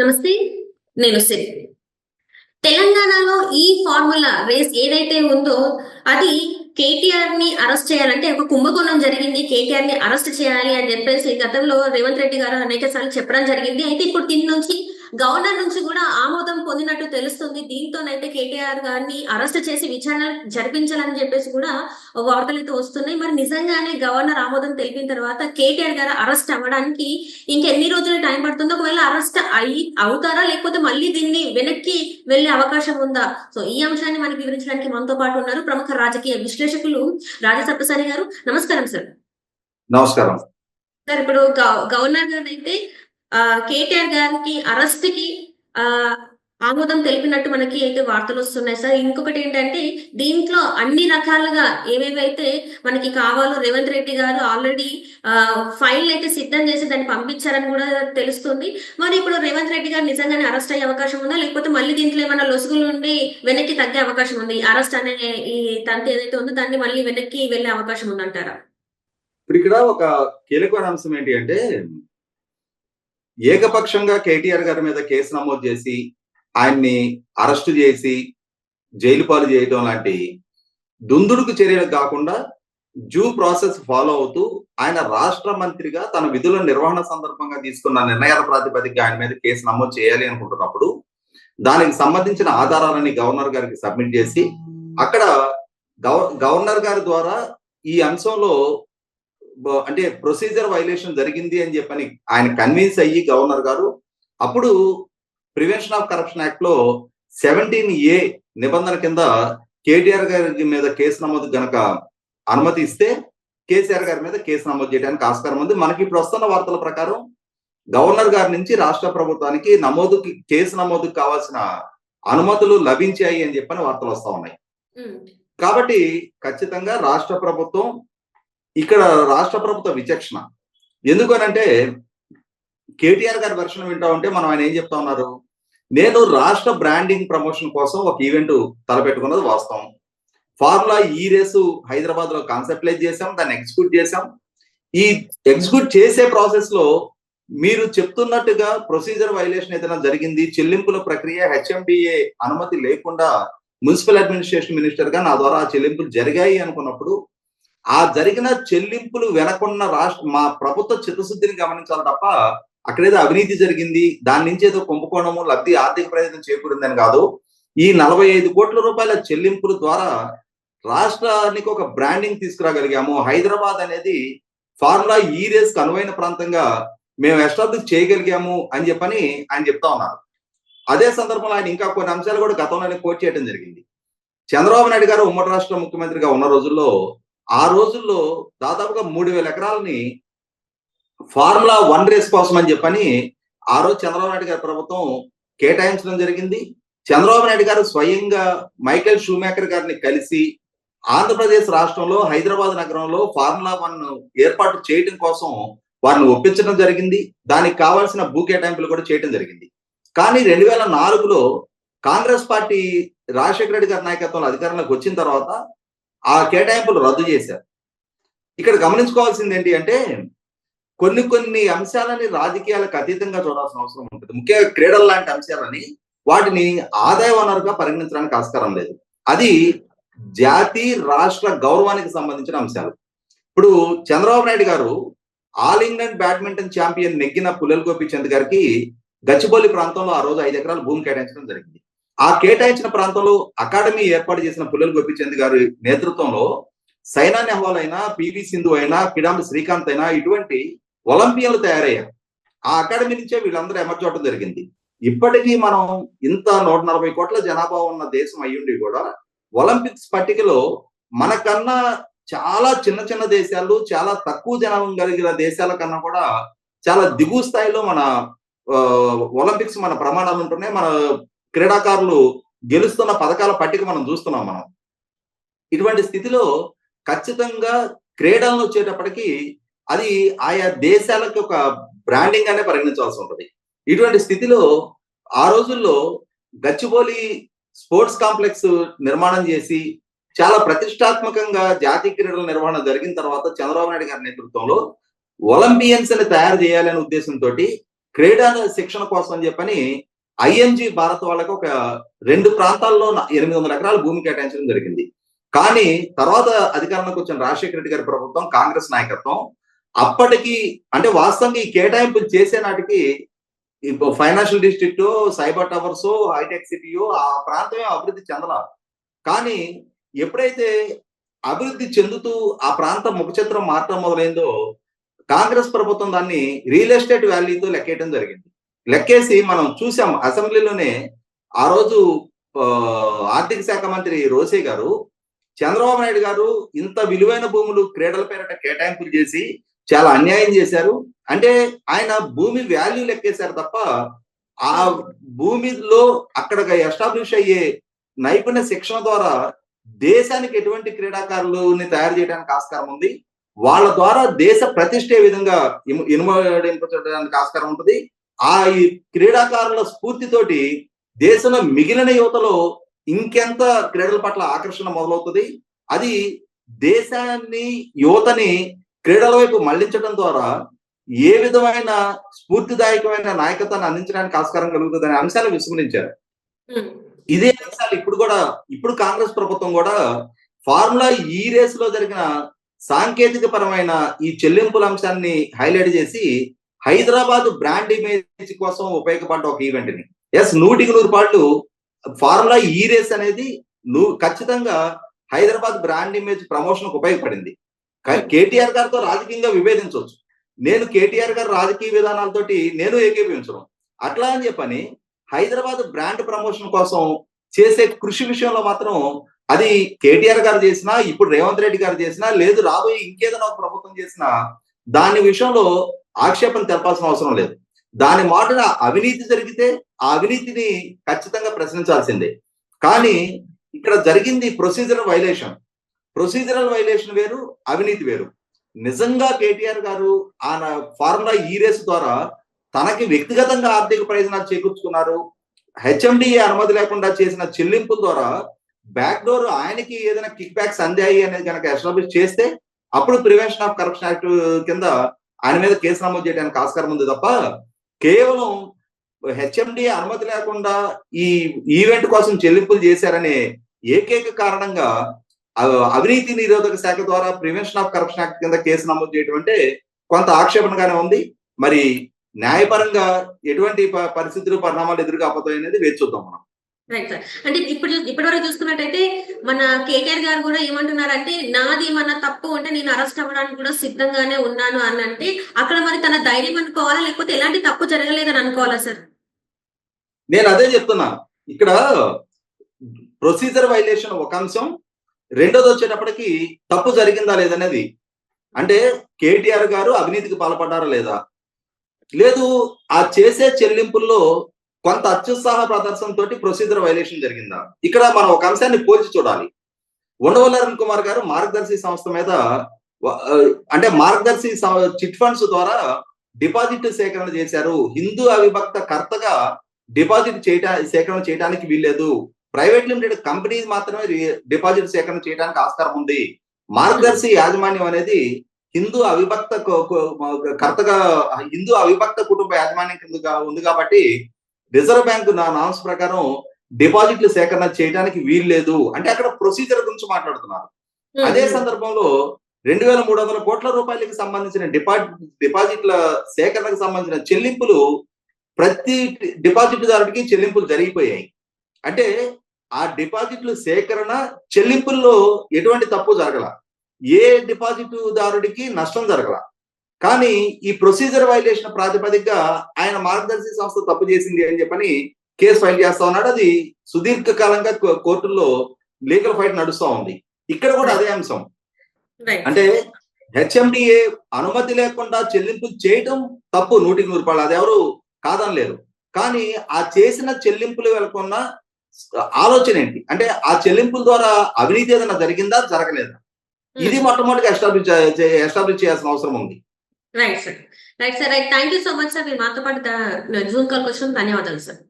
నమస్తే నేను సిరి. తెలంగాణలో ఈ ఫార్ములా రేస్ ఏదైతే ఉందో అది కేటీఆర్ని అరెస్ట్ చేయాలంటే ఒక కుంభకోణం జరిగింది. కేటీఆర్ని అరెస్ట్ చేయాలి అని చెప్పేసి గతంలో రేవంత్ రెడ్డి గారు అనేక సార్లు చెప్పడం జరిగింది. అయితే ఇప్పుడు దీని నుంచి గవర్నర్ నుంచి కూడా ఆమోదం పొందినట్టు తెలుస్తుంది. దీంతోనైతే కేటీఆర్ గారిని అరెస్ట్ చేసి విచారణ జరిపించాలని చెప్పేసి కూడా వార్తలు అయితే వస్తున్నాయి. మరి నిజంగానే గవర్నర్ ఆమోదం తెలిపిన తర్వాత కేటీఆర్ గారు అరెస్ట్ అవ్వడానికి ఇంకెన్ని రోజులు టైం పడుతుందో ఒకవేళ అరెస్ట్ అయి అవుతారా? లేకపోతే మళ్ళీ దీన్ని వెనక్కి వెళ్ళే అవకాశం ఉందా? సో ఈ అంశాన్ని మనకి వివరించడానికి మనతో పాటు ఉన్నారు ప్రముఖ రాజకీయ విశ్లేషకులు రాజా సప్తసారి గారు. నమస్కారం సార్. నమస్కారం. సార్ ఇప్పుడు గవ- గవర్నర్ గారు అయితే కేటీఆర్ గారికి అరెస్ట్కి ఆ, ఆమోదం తెలిపినట్టు మనకి అయితే వార్తలు వస్తున్నాయి. సార్ ఇంకొకటి ఏంటంటే దీంట్లో అన్ని రకాలుగా ఏవేవైతే మనకి కావాలో రేవంత్ రెడ్డి గారు ఆల్రెడీ ఫైల్ అయితే సిద్ధం చేసి దాన్ని పంపించారని కూడా తెలుస్తుంది. మరి ఇప్పుడు రేవంత్ రెడ్డి గారు నిజంగానే అరెస్ట్ అయ్యే అవకాశం ఉందా? లేకపోతే మళ్ళీ దీంట్లో ఏమైనా లొసుగులు ఉండి వెనక్కి తగ్గే అవకాశం ఉంది? అరెస్ట్ అనే ఈ తంతి ఏదైతే ఉందో దాన్ని మళ్ళీ వెనక్కి వెళ్ళే అవకాశం ఉందంటారా? ఇప్పుడు ఇక్కడ ఒక కీలకమైన అంశం ఏంటి అంటే ఏకపక్షంగా కేటీఆర్ గారి మీద కేసు నమోదు చేసి ఆయన్ని అరెస్టు చేసి జైలు పాలు చేయడం లాంటి దుందుడుకు చర్యలు కాకుండా జూ ప్రాసెస్ ఫాలో అవుతూ ఆయన రాష్ట్ర మంత్రిగా తన విధుల నిర్వహణ సందర్భంగా తీసుకున్న నిర్ణయాల ప్రాతిపదికగా ఆయన మీద కేసు నమోదు చేయాలి అనుకుంటున్నప్పుడు దానికి సంబంధించిన ఆధారాలని గవర్నర్ గారికి సబ్మిట్ చేసి అక్కడ గవర్నర్ గారి ద్వారా ఈ అంశంలో అంటే ప్రొసీజర్ వైలేషన్ జరిగింది అని చెప్పని ఆయన కన్విన్స్ అయ్యి గవర్నర్ గారు అప్పుడు ప్రివెన్షన్ ఆఫ్ కరప్షన్ యాక్ట్లో సెవెంటీన్ ఏ నిబంధన కింద కేటీఆర్ గారి మీద కేసు నమోదు గనక అనుమతి ఇస్తే కేసీఆర్ గారి మీద కేసు నమోదు చేయడానికి ఆస్కారం ఉంది. మనకి ఇప్పుడు వస్తున్న వార్తల ప్రకారం గవర్నర్ గారి నుంచి రాష్ట్ర ప్రభుత్వానికి నమోదుకి కేసు నమోదుకు కావాల్సిన అనుమతులు లభించాయి అని చెప్పని వార్తలు వస్తా ఉన్నాయి. కాబట్టి ఖచ్చితంగా రాష్ట్ర ప్రభుత్వం ఇక్కడ రాష్ట్ర ప్రభుత్వ విచక్షణ. ఎందుకనంటే కేటీఆర్ గారి వెర్షన్ వింటా ఉంటే మనం ఆయన ఏం చెప్తా ఉన్నారు? నేను రాష్ట్ర బ్రాండింగ్ ప్రమోషన్ కోసం ఒక ఈవెంట్ తలపెట్టుకున్నది వాస్తవం. ఫార్ములా e ఈ రేసు హైదరాబాద్లో కాన్సెప్ట్లైజ్ చేసాం దాన్ని ఎగ్జిక్యూట్ చేసాం ఈ ఎగ్జిక్యూట్ చేసే ప్రాసెస్లో మీరు చెప్తున్నట్టుగా ప్రొసీజర్ వైలేషన్ ఏదైనా జరిగింది చెల్లింపుల ప్రక్రియ హెచ్ఎండిఏ అనుమతి లేకుండా మున్సిపల్ అడ్మినిస్ట్రేషన్ మినిస్టర్గా నా ద్వారా ఆ చెల్లింపులు జరిగాయి అనుకున్నప్పుడు ఆ జరిగిన చెల్లింపులు వెనకున్న రాష్ట్ర మా ప్రభుత్వ చిత్తశుద్ధిని గమనించాలి తప్ప అక్కడేదో అవినీతి జరిగింది దాని నుంచి ఏదో కుంభకోణము లబ్ధి ఆర్థిక ప్రయోజనం చేకూరిందని కాదు. ఈ నలభై ఐదు కోట్ల రూపాయల చెల్లింపుల ద్వారా రాష్ట్రానికి ఒక బ్రాండింగ్ తీసుకురాగలిగాము. హైదరాబాద్ అనేది ఫార్ములా ఈ రేస్ అనువైన ప్రాంతంగా మేము ఎస్టాబ్లిష్ చేయగలిగాము అని చెప్పని ఆయన చెప్తా ఉన్నారు. అదే సందర్భంలో ఆయన ఇంకా కొన్ని అంశాలు కూడా గతంలోనే కోట్ చేయడం జరిగింది. చంద్రబాబు నాయుడు గారు ఉమ్మడి రాష్ట్ర ముఖ్యమంత్రిగా ఉన్న రోజుల్లో ఆ రోజుల్లో దాదాపుగా మూడు వేల ఎకరాలని ఫార్ములా వన్ రేస్ కోసం అని చెప్పని ఆ రోజు చంద్రబాబు నాయుడు గారి ప్రభుత్వం కేటాయించడం జరిగింది. చంద్రబాబు నాయుడు గారు స్వయంగా మైకేల్ షూమేకర్ గారిని కలిసి ఆంధ్రప్రదేశ్ రాష్ట్రంలో హైదరాబాద్ నగరంలో ఫార్ములా వన్ ఏర్పాటు చేయడం కోసం వారిని ఒప్పించడం జరిగింది. దానికి కావాల్సిన భూ కేటాయింపులు కూడా చేయడం జరిగింది. కానీ రెండు వేల నాలుగులో కాంగ్రెస్ పార్టీ రాజశేఖర రెడ్డి గారి నాయకత్వంలో అధికారంలోకి వచ్చిన తర్వాత ఆ కేటాయింపులు రద్దు చేశారు. ఇక్కడ గమనించుకోవాల్సింది ఏంటి అంటే కొన్ని కొన్ని అంశాలని రాజకీయాలకు అతీతంగా చూడాల్సిన అవసరం ఉంటుంది. ముఖ్యంగా క్రీడలు లాంటి అంశాలని వాటిని ఆదాయ వనరుగా పరిగణించడానికి ఆస్కారం లేదు. అది జాతి రాష్ట్ర గౌరవానికి సంబంధించిన అంశాలు. ఇప్పుడు చంద్రబాబు నాయుడు గారు ఆల్ ఇంగ్లాండ్ బ్యాడ్మింటన్ ఛాంపియన్ నెగ్గిన పుల్లెల గోపిచంద్ గారికి గచ్చిబౌలి ప్రాంతంలో ఆ రోజు ఐదు ఎకరాల భూమి కేటాయించడం జరిగింది. ఆ కేటాయించిన ప్రాంతంలో అకాడమీ ఏర్పాటు చేసిన పుల్లెల గోపిచంద్ గారి నేతృత్వంలో సైనా నెహ్వాల్ అయినా పివి సింధు అయినా కిడాంబి శ్రీకాంత్ అయినా ఇటువంటి ఒలింపియన్లు తయారయ్యారు ఆ అకాడమీ నుంచే వీళ్ళందరూ ఎమర్జ్ అవడం జరిగింది. ఇప్పటికీ మనం ఇంత నూట నలభై కోట్ల జనాభా ఉన్న దేశం అయ్యుండి కూడా ఒలింపిక్స్ పట్టికలో మనకన్నా చాలా చిన్న చిన్న దేశాలు చాలా తక్కువ జనాభా కలిగిన దేశాల కన్నా కూడా చాలా దిగువ స్థాయిలో మన ఒలింపిక్స్ మన ప్రమాణాలు ఉంటున్నాయి. మన క్రీడాకారులు గెలుస్తున్న పథకాల పట్టిక మనం చూస్తున్నాం మనం. ఇటువంటి స్థితిలో ఖచ్చితంగా క్రీడలను వచ్చేటప్పటికి అది ఆయా దేశాలకు ఒక బ్రాండింగ్ అనే పరిగణించాల్సి ఉంటుంది. ఇటువంటి స్థితిలో ఆ రోజుల్లో గచ్చిబౌలి స్పోర్ట్స్ కాంప్లెక్స్ నిర్మాణం చేసి చాలా ప్రతిష్టాత్మకంగా జాతీయ క్రీడల నిర్వహణ జరిగిన తర్వాత చంద్రబాబు నాయుడు గారి నేతృత్వంలో ఒలింపియన్స్ని తయారు చేయాలనే ఉద్దేశంతో క్రీడా శిక్షణ కోసం చెప్పని ఐఎన్జి భారత్ వాళ్ళకి ఒక రెండు ప్రాంతాల్లో ఎనిమిది వందల ఎకరాల భూమి కేటాయించడం జరిగింది. కానీ తర్వాత అధికారంలోకి వచ్చిన రాజశేఖర రెడ్డి గారి ప్రభుత్వం కాంగ్రెస్ నాయకత్వం అప్పటికి అంటే వాస్తవంగా ఈ కేటాయింపులు చేసే నాటికి financial district cyber towers hitech సిటీయో ఆ ప్రాంతమే అభివృద్ధి చెందల. కానీ ఎప్పుడైతే అభివృద్ధి చెందుతూ ఆ ప్రాంతం ముఖచిత్రం మార్చడం మొదలైందో కాంగ్రెస్ ప్రభుత్వం దాన్ని రియల్ ఎస్టేట్ వాల్యూతో లెక్కేయడం జరిగింది. లెక్కేసి మనం చూసాం అసెంబ్లీలోనే ఆ రోజు ఆర్థిక శాఖ మంత్రి రోసే గారు చంద్రబాబు నాయుడు గారు ఇంత విలువైన భూములు క్రీడల పేరట కేటాయింపులు చేసి చాలా అన్యాయం చేశారు. అంటే ఆయన భూమి వాల్యూ లెక్కేశారు తప్ప ఆ భూమిలో అక్కడ ఎస్టాబ్లిష్ అయ్యే నైపుణ్య శిక్షణ ద్వారా దేశానికి ఎటువంటి క్రీడాకారులని తయారు చేయడానికి ఆస్కారం ఉంది. వాళ్ళ ద్వారా దేశ ప్రతిష్ట విధంగా ఇము- ఇనుమడింపడానికి ఆస్కారం ఉంటుంది. ఆ ఈ క్రీడాకారుల స్ఫూర్తితోటి దేశంలో మిగిలిన యువతలో ఇంకెంత క్రీడల పట్ల ఆకర్షణ మొదలవుతుంది? అది దేశాన్ని యువతని క్రీడల వైపు మళ్ళించడం ద్వారా ఏ విధమైన స్ఫూర్తిదాయకమైన నాయకత్వాన్ని అందించడానికి ఆస్కారం కలుగుతుంది అనే అంశాలు విస్మరించారు. ఇదే అంశాలు ఇప్పుడు కూడా ఇప్పుడు కాంగ్రెస్ ప్రభుత్వం కూడా ఫార్ములా ఈ రేస్లో జరిగిన సాంకేతిక పరమైన ఈ చెల్లింపుల అంశాన్ని హైలైట్ చేసి హైదరాబాద్ బ్రాండ్ ఇమేజ్ కోసం ఉపయోగపడ్డ ఒక ఈవెంట్ని ఎస్ నూటికి నూరు పాటలు ఫార్ములా ఈ రేస్ అనేది నువ్వు ఖచ్చితంగా హైదరాబాద్ బ్రాండ్ ఇమేజ్ ప్రమోషన్ ఉపయోగపడింది. కానీ కేటీఆర్ గారితో రాజకీయంగా విభేదించవచ్చు. నేను కేటీఆర్ గారు రాజకీయ విధానాలతోటి నేను ఏకీపించడం అట్లా అని చెప్పని హైదరాబాద్ బ్రాండ్ ప్రమోషన్ కోసం చేసే కృషి విషయంలో మాత్రం అది కేటీఆర్ గారు చేసినా ఇప్పుడు రేవంత్ రెడ్డి గారు చేసినా లేదు రాబోయే ఇంకేదైనా ఒక ప్రభుత్వం చేసినా దాని విషయంలో ఆక్షేపణ తెలపాల్సిన అవసరం లేదు. దాని మాటన అవినీతి జరిగితే ఆ అవినీతిని ఖచ్చితంగా ప్రశ్నించాల్సిందే. కానీ ఇక్కడ జరిగింది ప్రొసీజరల్ వైలేషన్. ప్రొసీజరల్ వైలేషన్ వేరు అవినీతి వేరు. నిజంగా కేటీఆర్ గారు ఆ ఫార్ములా ఈ రేస్ ద్వారా తనకి వ్యక్తిగతంగా ఆర్థిక ప్రయోజనాలు చేకూర్చుకున్నారు. హెచ్ఎండిఏ అనుమతి లేకుండా చేసిన చెల్లింపు ద్వారా బ్యాక్ డోర్ ఆయనకి ఏదైనా కిక్ బ్యాక్స్ అందాయి అనేది కనుక ఎస్టాబ్లిష్ చేస్తే అప్పుడు ప్రివెన్షన్ ఆఫ్ కరప్షన్ యాక్ట్ కింద ఆయన మీద కేసు నమోదు చేయడానికి ఆస్కారం ఉంది తప్ప కేవలం హెచ్ఎండి అనుమతి లేకుండా ఈ ఈవెంట్ కోసం చెల్లింపులు చేశారనే ఏకైక కారణంగా అవినీతి నిరోధక శాఖ ద్వారా ప్రివెన్షన్ ఆఫ్ కరప్షన్ యాక్ట్ కింద కేసు నమోదు చేయడం అంటే కొంత ఆక్షేపణగానే ఉంది. మరి న్యాయపరంగా ఎటువంటి పరిస్థితులు పరిణామాలు ఎదురు కాకపోతాయి అనేది వేచి చూద్దాం మనం. రైట్ సార్ అంటే ఇప్పుడు ఇప్పటి వరకు చూసుకున్నట్టయితే మన కేటీఆర్ గారు కూడా ఏమంటున్నారు అంటే నాది మన తప్పు అంటే నేను అరెస్ట్ అవ్వడానికి కూడా సిద్ధంగానే ఉన్నాను అని అంటే అక్కడ మరి తన ధైర్యం అనుకోవాలా? లేకపోతే ఎలాంటి తప్పు జరగలేదని అనుకోవాలా సార్ నేను అదే చెప్తున్నా. ఇక్కడ ప్రొసీజర్ వైలేషన్ ఒక అంశం రెండోది వచ్చేటప్పటికి తప్పు జరిగిందా లేదనేది అంటే కేటీఆర్ గారు అవినీతికి పాల్పడ్డారా లేదా? లేదు ఆ చేసే చెల్లింపుల్లో కొంత అత్యుత్సాహ ప్రదర్శన తోటి ప్రొసీజర్ వైలేషన్ జరిగిందా? ఇక్కడ మనం ఒక అంశాన్ని పోల్చి చూడాలి. ఉండవల్లి అరుణ్ కుమార్ గారు మార్గదర్శి సంస్థ మీద అంటే మార్గదర్శి చిట్ ఫండ్స్ ద్వారా డిపాజిట్ సేకరణ చేశారు. హిందూ అవిభక్త కర్తగా డిపాజిట్ చేయటా సేకరణ చేయడానికి వీల్లేదు. ప్రైవేట్ లిమిటెడ్ కంపెనీ మాత్రమే డిపాజిట్ సేకరణ చేయడానికి ఆస్కారం ఉంది. మార్గదర్శి యాజమాన్యం అనేది హిందూ అవిభక్త కర్తగా హిందూ అవిభక్త కుటుంబ యాజమాన్యం కింద ఉంది కాబట్టి రిజర్వ్ బ్యాంక్ నా నామ్స్ ప్రకారం డిపాజిట్లు సేకరణ చేయడానికి వీల్లేదు అంటే అక్కడ ప్రొసీజర్ గురించి మాట్లాడుతున్నారు. అదే సందర్భంలో రెండు వేల మూడు వందల కోట్ల రూపాయలకి సంబంధించిన డిపాజిట్ డిపాజిట్ల సేకరణకు సంబంధించిన చెల్లింపులు ప్రతి డిపాజిట్ దారుడికి చెల్లింపులు జరిగిపోయాయి. అంటే ఆ డిపాజిట్లు సేకరణ చెల్లింపుల్లో ఎటువంటి తప్పు జరగల. ఏ డిపాజిట్ దారుడికి నష్టం జరగల. కానీ ఈ ప్రొసీజర్ వైలేషన్ ప్రాతిపదికగా ఆయన మార్గదర్శి సంస్థ తప్పు చేసింది అని చెప్పని కేసు ఫైల్ చేస్తా ఉన్నాడు. అది సుదీర్ఘకాలంగా కోర్టుల్లో లీగల్ ఫైట్ నడుస్తా ఉంది. ఇక్కడ కూడా అదే అంశం. అంటే హెచ్ఎండిఏ అనుమతి లేకుండా చెల్లింపులు చేయటం తప్పు నూటికి నూరు రూపాయలు అది ఎవరు కాదనలేరు. కానీ ఆ చేసిన చెల్లింపులు వెళ్ళకున్న ఆలోచన ఏంటి? అంటే ఆ చెల్లింపుల ద్వారా అవినీతి ఏదైనా జరిగిందా? జరగలేదా? ఇది మొట్టమొదటిగా ఎస్టాబ్లిష్ ఎస్టాబ్లిష్ చేయాల్సిన అవసరం ఉంది. Right sir right sir right thank you so much sir మీరు మాతో పాటు జూమ్ కాల్కి వచ్చిన ధన్యవాదాలు సార్